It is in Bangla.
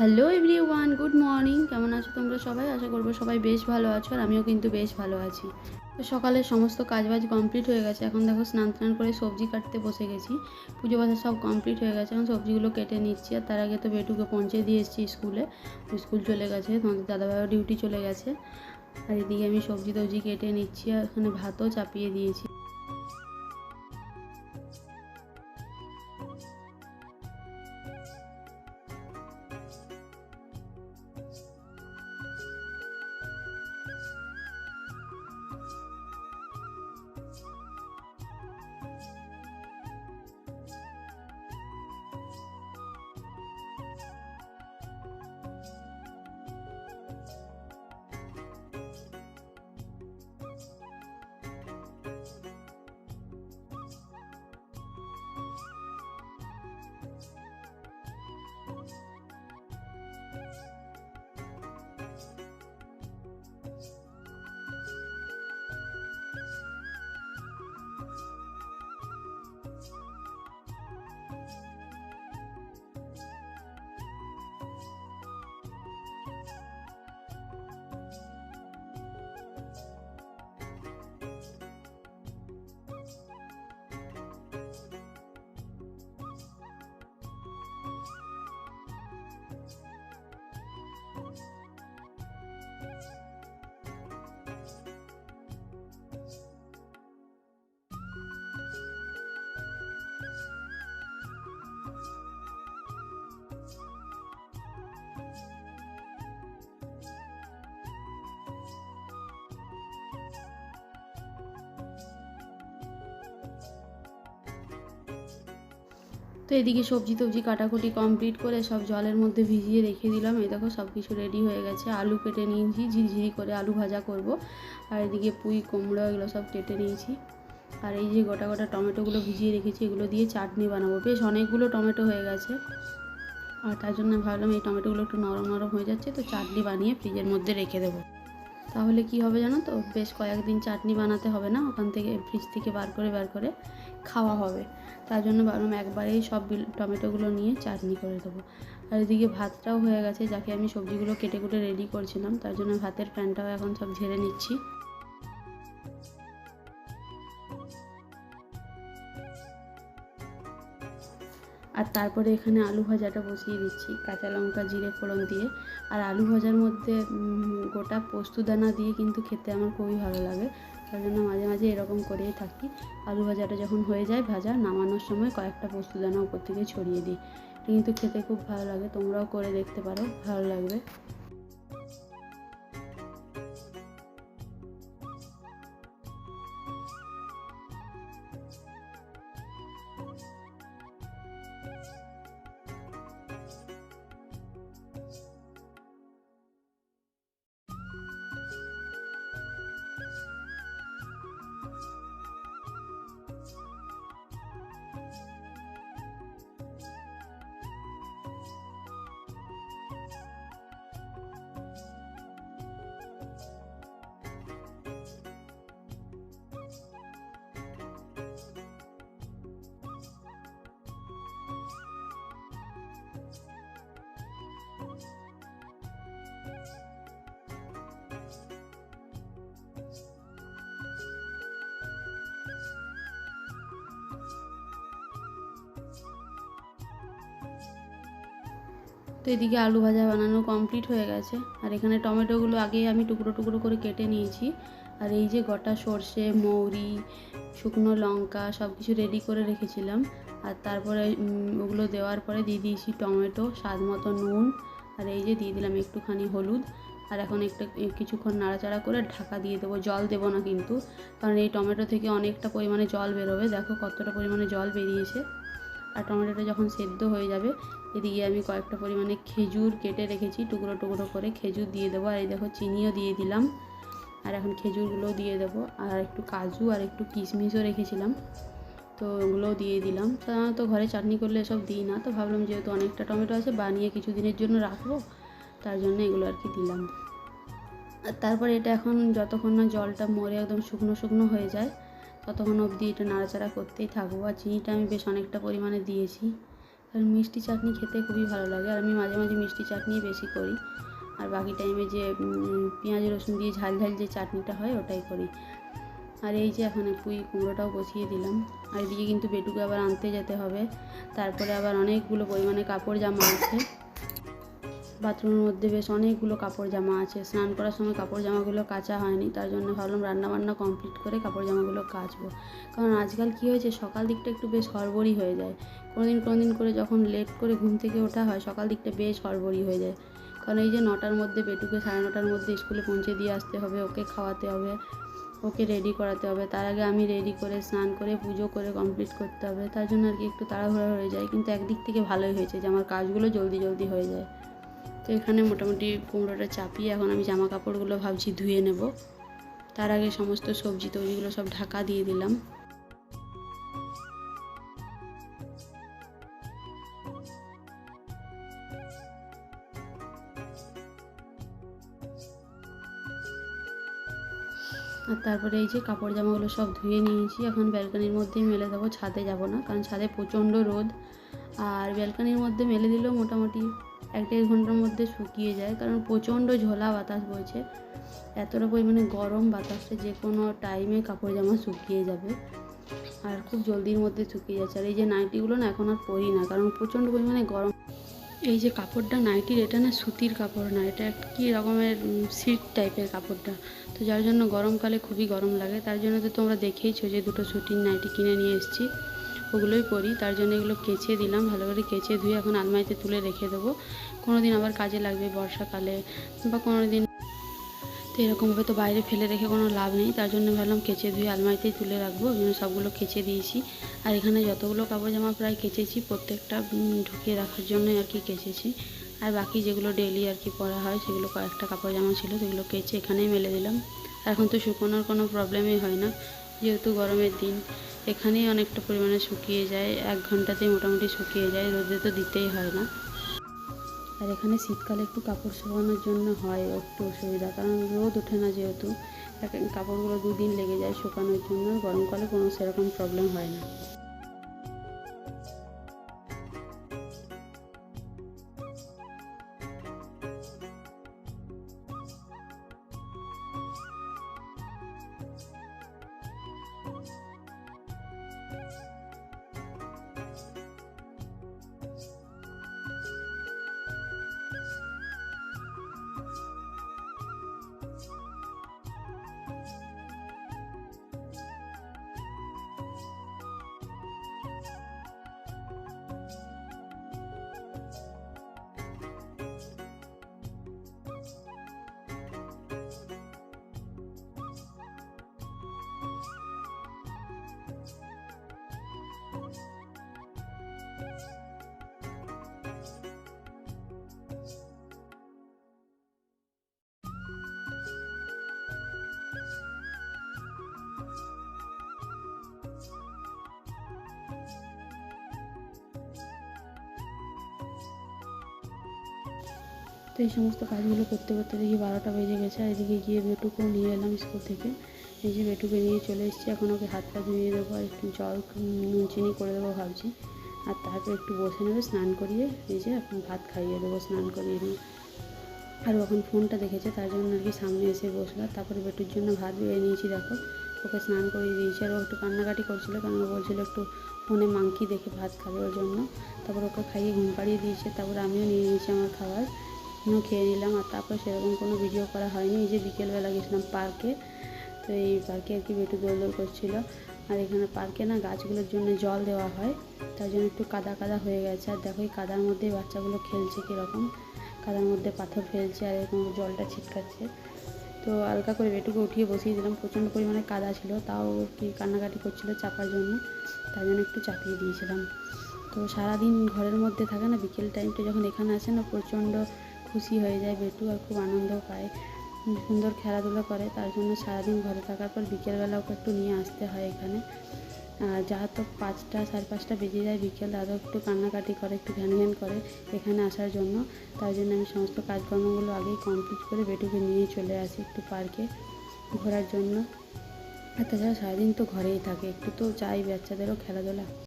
Hello everyone good morning. কেমন আছো তোমরা সবাই? আশা করব সবাই বেশ ভালো আছো আর আমিও কিন্তু বেশ ভালো আছি। তো সকালে সমস্ত কাজবাজ কমপ্লিট হয়ে গেছে। এখন দেখো স্নান টান করে সবজি কাটতে বসে গেছি। পুজো বাসা সব কমপ্লিট হয়ে গেছে। এখন সবজিগুলো কেটে নিচ্ছি আর তার আগে তো বেটুকে পৌঁছে দিয়ে এসেছি স্কুলে। স্কুল চলে গেছে, তোমাদের দাদাভাইও ডিউটি চলে গেছে। আর এদিকে আমি সবজি টবজি কেটে নিচ্ছি আর ওখানে ভাতও চাপিয়ে দিয়েছি। তো এদিকে সবজি টবজি কাটাকুটি কমপ্লিট করে সব জলের মধ্যে ভিজিয়ে রেখে দিলাম। এই দেখো সব কিছু রেডি হয়ে গেছে। আলু কেটে নিয়েছি, ঝিরিঝিরি করে আলু ভাজা করব। আর এদিকে পুঁই, কুমড়ো এগুলো সব কেটে নিয়েছি। আর এই যে গোটা গোটা টমেটোগুলো ভিজিয়ে রেখেছি, এগুলো দিয়ে চাটনি বানাবো। বেশ অনেকগুলো টমেটো হয়ে গেছে। আর তার জন্য ভাবলাম এই টমেটোগুলো একটু নরম নরম হয়ে যাচ্ছে, তো চাটনি বানিয়ে ফ্রিজের মধ্যে রেখে দেবো। তাহলে কি হবে জানো তো? বেশ কয়েকদিন চাটনি বানাতে হবে না, ওখান থেকে ফ্রিজ থেকে বার করে বার করে খাওয়া হবে। তার জন্য ভাবলাম একবারেই সব টমেটোগুলো নিয়ে চাটনি করে দেবো। আর এদিকে ভাতটাও হয়ে গেছে, যাকে আমি সবজিগুলো কেটে কুটে রেডি করছিলাম, তার জন্য ভাতের প্যানটাও এখন সব ঝেড়ে নিচ্ছি। আর তারপরে এখানে আলু ভাজাটা বসিয়ে দিচ্ছি, কাঁচা লঙ্কা, জিরে, ফোড়ন দিয়ে। আর আলু ভাজার মধ্যে গোটা পোস্তদানা দিয়ে কিন্তু খেতে আমার খুবই ভালো লাগে। তার জন্য মাঝে মাঝে এরকম করেই থাকি। আলু ভাজাটা যখন হয়ে যায় ভাজা, নামানোর সময় কয়েকটা পোস্তদানা উপর থেকে ছড়িয়ে দিই। কিন্তু খেতে খুব ভালো লাগে, তোমরাও করে দেখতে পারো, ভালো লাগবে। তো এদিকে আলু ভাজা বানানো কমপ্লিট হয়ে গেছে। আর এখানে টমেটোগুলো আগে আমি টুকরো টুকরো করে কেটে নিয়েছি। আর এই যে গোটা সর্ষে, মৌরি, শুকনো লঙ্কা সব কিছু রেডি করে রেখেছিলাম। আর তারপরে ওগুলো দেওয়ার পরে দিয়ে দিয়েছি টমেটো, স্বাদ মতো নুন। আর এই যে দিয়ে দিলাম একটুখানি হলুদ। আর এখন একটু কিছুক্ষণ নাড়াচাড়া করে ঢাকা দিয়ে দেবো। জল দেবো না কিন্তু। কারণ এই টমেটো থেকে অনেকটা পরিমাণে জল বেরোবে। দেখো কতটা পরিমাণে জল বেরিয়েছে। আর টমেটোটা যখন সেদ্ধ হয়ে যাবে, এদিকে আমি কয়েকটা পরিমাণে খেজুর কেটে রেখেছি, টুকরো টুকরো করে খেজুর দিয়ে দেবো। আর এই দেখো, চিনিও দিয়ে দিলাম। আর এখন খেজুরগুলোও দিয়ে দেবো। আর একটু কাজু আর একটু কিশমিশও রেখেছিলাম, তো ওগুলোও দিয়ে দিলাম। সাধারণত ঘরে চাটনি করলে এসব দিই না, তো ভাবলাম যেহেতু অনেকটা টমেটো আছে, বানিয়ে কিছু দিনের জন্য রাখব, তার জন্য এগুলো আর কি দিলাম। আর তারপর এটা এখন যতক্ষণ না জলটা মরে একদম শুকনো শুকনো হয়ে যায় ততক্ষণ অবধি এটা নাড়াচাড়া করতেই থাকব। আর চিনিটা আমি বেশ অনেকটা পরিমাণে দিয়েছি। কারণ মিষ্টি চাটনি খেতে খুবই ভালো লাগে। আর আমি মাঝে মাঝে মিষ্টি চাটনি বেশি করি। আর বাকি টাইমে যে পেঁয়াজ, রসুন দিয়ে ঝাল ঝাল যে চাটনিটা হয়, ওটাই করি। আর এই যে এখন পুঁই কুমড়োটাও বসিয়ে দিলাম। আর এদিকে কিন্তু বেটুকে আবার আনতে যেতে হবে। তারপরে আবার অনেকগুলো পরিমাণে কাপড় জামা আছে। বাথরুমের মধ্যে বেশ অনেকগুলো কাপড় জামা আছে। স্নান করার সময় কাপড় জামাগুলো কাচা হয়নি, তার জন্য ভাবলাম রান্নাবান্না কমপ্লিট করে কাপড় জামাগুলো কাচবো। কারণ আজকাল কী হয়েছে, সকাল দিকটা একটু বেশ হড়বড়ি হয়ে যায়। কোনো দিন কোনো দিন করে যখন লেট করে ঘুম থেকে ওঠা হয়, সকাল দিকটা বেশ হড়বড়ি হয়ে যায়। কারণ এই যে নটার মধ্যে বেটুকে, সাড়ে নটার মধ্যে স্কুলে পৌঁছে দিয়ে আসতে হবে, ওকে খাওয়াতে হবে, ওকে রেডি করাতে হবে, তার আগে আমি রেডি করে, স্নান করে, পুজো করে কমপ্লিট করতে হবে, তার জন্য আর কি একটু তাড়াহুড়া হয়ে যায়। কিন্তু একদিক থেকে ভালোই হয়েছে যে আমার কাজগুলো জলদি জলদি হয়ে যায়। তো এখানে মোটামুটি কুমড়োটা চাপিয়ে এখন আমি জামা কাপড়গুলো ভাবছি ধুয়ে নেব। তার আগে সমস্ত সবজি টবজিগুলো সব ঢাকা দিয়ে দিলাম। আর তারপরে এই যে কাপড় জামাগুলো সব ধুয়ে নিয়েছি। এখন ব্যালকানির মধ্যেই মেলে দেবো, ছাদে যাব না, কারণ ছাদে প্রচণ্ড রোদ। আর ব্যালকানির মধ্যে মেলে দিলেও মোটামুটি এক দেড় ঘণ্টার মধ্যে শুকিয়ে যায়, কারণ প্রচণ্ড ঝোলা বাতাস বইছে। এতটা পরিমাণে গরম বাতাসে যে কোনো টাইমে কাপড় জামা শুকিয়ে যাবে। আর খুব জলদির মধ্যে শুকিয়ে যাচ্ছে। আর এই যে নাইটিগুলো না এখন আর পরি না, কারণ প্রচণ্ড পরিমাণে গরম। এই যে কাপড়টা নাইটির, এটা না সুতির কাপড় না, এটা কী রকমের সিল্ক টাইপের কাপড়টা। তো যার জন্য গরমকালে খুবই গরম লাগে। তার জন্য তো তোমরা দেখেইছো যে দুটো সুতির নাইটি কিনে নিয়ে এসেছি। ওগুলোই পরি তার জন্য এগুলো কেচে দিলাম, ভালো করে কেচে ধুয়ে এখন আলমারিতে তুলে রেখে দেবো। কোনো দিন আবার কাজে লাগবে বর্ষাকালে বা কোনো দিন তো এরকমভাবে তো বাইরে ফেলে রেখে কোনো লাভ নেই। তার জন্য ভাবলাম কেচে ধুয়ে আলমারিতেই তুলে রাখব। ওই জন্য সবগুলো কেচে দিয়েছি। আর এখানে যতগুলো কাপড় জামা প্রায় কেচেছি, প্রত্যেকটা ঢুকিয়ে রাখার জন্যই আর কি কেচেছি। আর বাকি যেগুলো ডেলি আর কি পরা হয়, সেগুলো কয়েকটা কাপড় জামা ছিল, সেগুলো কেচে এখানেই মেলে দিলাম। এখন তো শুকোনোর কোনো প্রবলেমই হয় না। যেহেতু গরমের দিন, এখানেই অনেকটা পরিমাণে শুকিয়ে যায়, এক ঘন্টাতেই মোটামুটি শুকিয়ে যায়, রোদে তো দিতেই হয় না। আর এখানে শীতকালে একটু কাপড় শোকানোর জন্য হয়, একটু অসুবিধা, কারণ রোদ ওঠে না যেহেতু। কাপড়গুলো দুদিন লেগে যায় শুকানোর জন্য, গরমকালে কোনো সেরকম প্রবলেম হয় না। তো এই সমস্ত কাজগুলো করতে করতে দেখি বারোটা বেজে গেছে, আর এদিকে গিয়ে বেটুকেও নিয়ে এলাম স্কুল থেকে। এই যে বেটুকে নিয়ে চলে এসেছি, এখন ওকে হাত পা ধুয়ে দেবো আর একটু জল নুন চিনি করে দেবো ভাবছি। আর তারপর একটু বসে নেবে, স্নান করিয়ে এই যে এখন ভাত খাইয়ে দেবো, স্নান করিয়ে নিয়ে। আর ও এখন ফোনটা দেখেছে, তার জন্য আর কি সামনে এসে বসল। তারপরে বেটুর জন্য ভাত বেড়ে নিয়েছি, দেখো। ওকে স্নান করিয়ে দিয়েছি, আর ও একটু কান্নাকাটি করছিল, কারণ বলছিল একটু ফোনে মাংকি দেখে ভাত খাবে ওর জন্য। তারপর ওকে খাইয়ে ঘুম পাড়িয়ে দিয়েছে, তারপর আমিও নিয়ে নিয়েছি আমার খাবার। খেয়ে নিলাম আর তারপর সেরকম কোনো ভিডিও করা হয়নি। এই যে বিকেলবেলা গেছিলাম পার্কে, তো এই পার্কে আর কি বেটু দোলদোল করছিল। আর এখানে পার্কে না গাছগুলোর জন্য জল দেওয়া হয়, তার জন্য একটু কাদা কাদা হয়ে গেছে। আর দেখো এই কাদার মধ্যে বাচ্চাগুলো খেলছে কীরকম। কাদার মধ্যে পাথর ফেলছে আর এরকম জলটা ছিটকাচ্ছে। তো হালকা করে বেটুকে উঠিয়ে বসিয়ে দিলাম। প্রচণ্ড পরিমাণে কাদা ছিল, তাও কি কান্নাকাটি করছিল চাপার জন্য, তার জন্য একটু চাপিয়ে দিয়েছিলাম। তো সারাদিন ঘরের মধ্যে থাকে না, বিকেল টাইমটা যখন এখানে আসে না, প্রচণ্ড খুশি হয়ে যায়, বেটু আর খুব আনন্দ পায়, সুন্দর খেলাধুলো করে। তার জন্য সারাদিন ঘরে থাকার পর বিকেলবেলা ওকে একটু নিয়ে আসতে হয় এখানে। আর যা তো পাঁচটা, সাড়ে পাঁচটা বেজে যায় বিকেল, দাদা একটু কান্নাকাটি করে, একটু ঘ্যান ঘ্যান করে এখানে আসার জন্য। তাই জন্য আমি সমস্ত কাজকর্মগুলো আগেই কমপ্লিট করে বেটুকে নিয়ে চলে আসি একটু পার্কে ঘোরার জন্য। আর তাছাড়া সারাদিন তো ঘরেই থাকে, একটু তো চাই বাচ্চাদেরও খেলাধুলা।